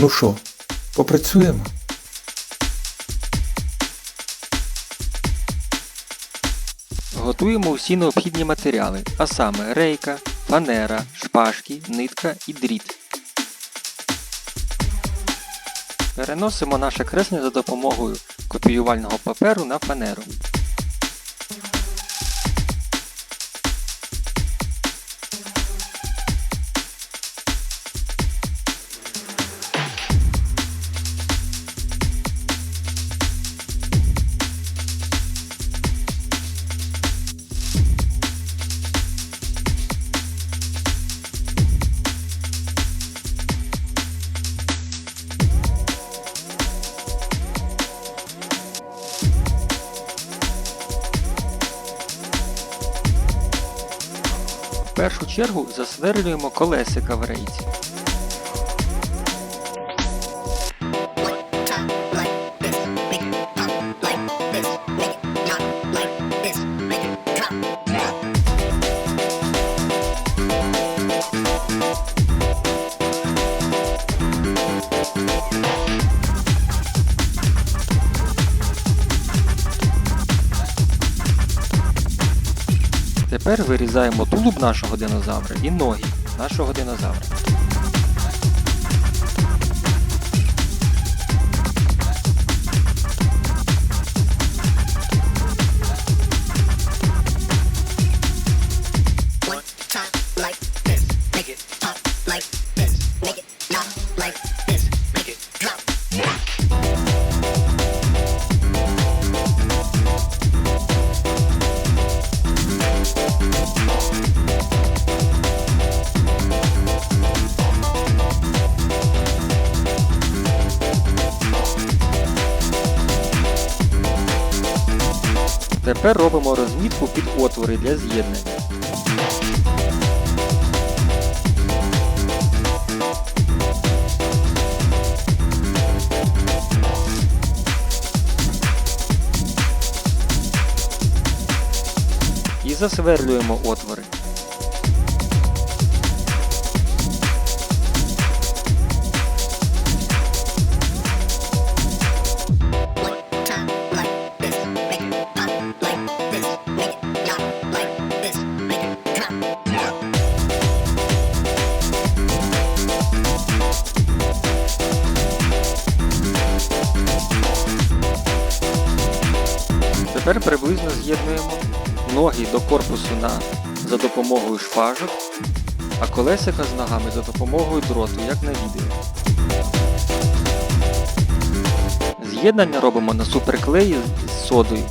Ну що, попрацюємо? Готуємо всі необхідні матеріали, а саме рейка, фанера, шпажки, нитка і дріт. Переносимо наше креслення за допомогою копіювального паперу на фанеру. Першу чергу засверлюємо колесика в рейці. Тепер вирізаємо тулуб нашого динозавра і ноги нашого динозавра. Тепер робимо розмітку під отвори для з'єднання. І засверлюємо отвори. Тепер приблизно з'єднуємо ноги до корпусу на, за допомогою шпажок, а колесика з ногами за допомогою дроту, як на відео. З'єднання робимо на суперклеї з содою.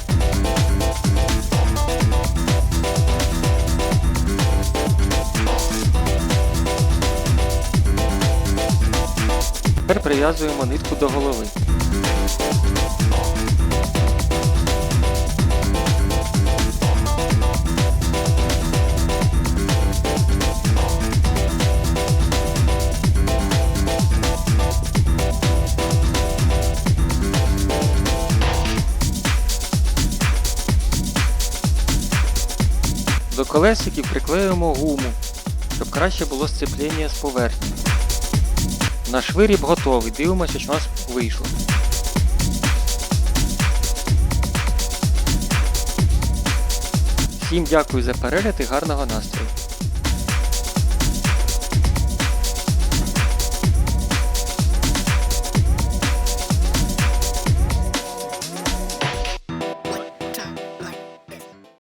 Тепер прив'язуємо нитку до голови. До колесиків приклеюємо гуму, щоб краще було сцепління з поверхні. Наш виріб готовий, дивимося, що у нас вийшло. Всім дякую за перегляд і гарного настрою!